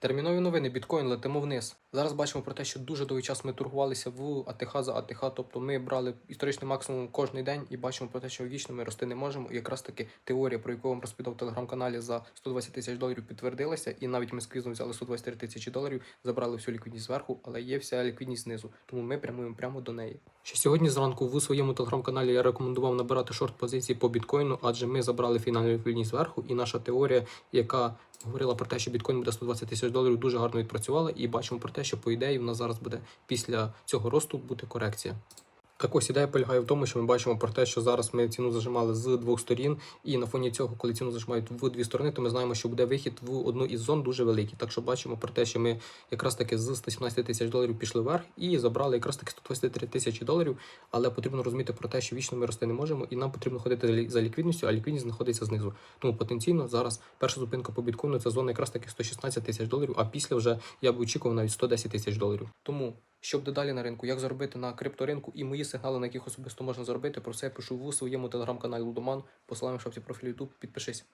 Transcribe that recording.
Термінові новини, біткоін летимо вниз. Зараз бачимо про те, що дуже довгий час ми торгувалися в АТХ за АТХ, тобто ми брали історичний максимум кожен день і бачимо про те, що вічно ми рости не можемо. І якраз таки теорія, про яку я вам розповідав в телеграм-каналі за 120 тисяч доларів, підтвердилася. І навіть ми з квізом взяли 123 тисячі доларів, забрали всю ліквідність зверху, але є вся ліквідність знизу. Тому ми прямуємо прямо до неї. Ще сьогодні зранку в своєму телеграм-каналі я рекомендував набирати шорт позиції по біткоїну, адже ми забрали фінальну ліквідність зверху, і наша теорія, яка говорила про те, що біткоін буде 120 тисяч доларів, дуже гарно відпрацювала, і бачимо про те, що по ідеї в нас зараз буде після цього росту бути корекція. Так ось ідея полягає в тому, що ми бачимо про те, що зараз ми ціну зажимали з двох сторін, і на фоні цього, коли ціну зажимають в дві сторони, то ми знаємо, що буде вихід в одну із зон дуже великий. Так що бачимо про те, що ми якраз таки з 117 тисяч доларів пішли вверх і забрали якраз таки 123 тисячі доларів. Але потрібно розуміти про те, що вічно ми рости не можемо, і нам потрібно ходити за ліквідністю, а ліквідність знаходиться знизу. Тому потенційно зараз перша зупинка по біткоїну це зона якраз таки 116 тисяч доларів, а після вже я б очікував навіть 110 тисяч доларів. Тому що буде далі на ринку, як заробити на крипторинку і мої сигнали, на яких особисто можна заробити, про це я пишу в своєму телеграм-каналі Лудоман. Посилання в шапці профілю YouTube, підпишись.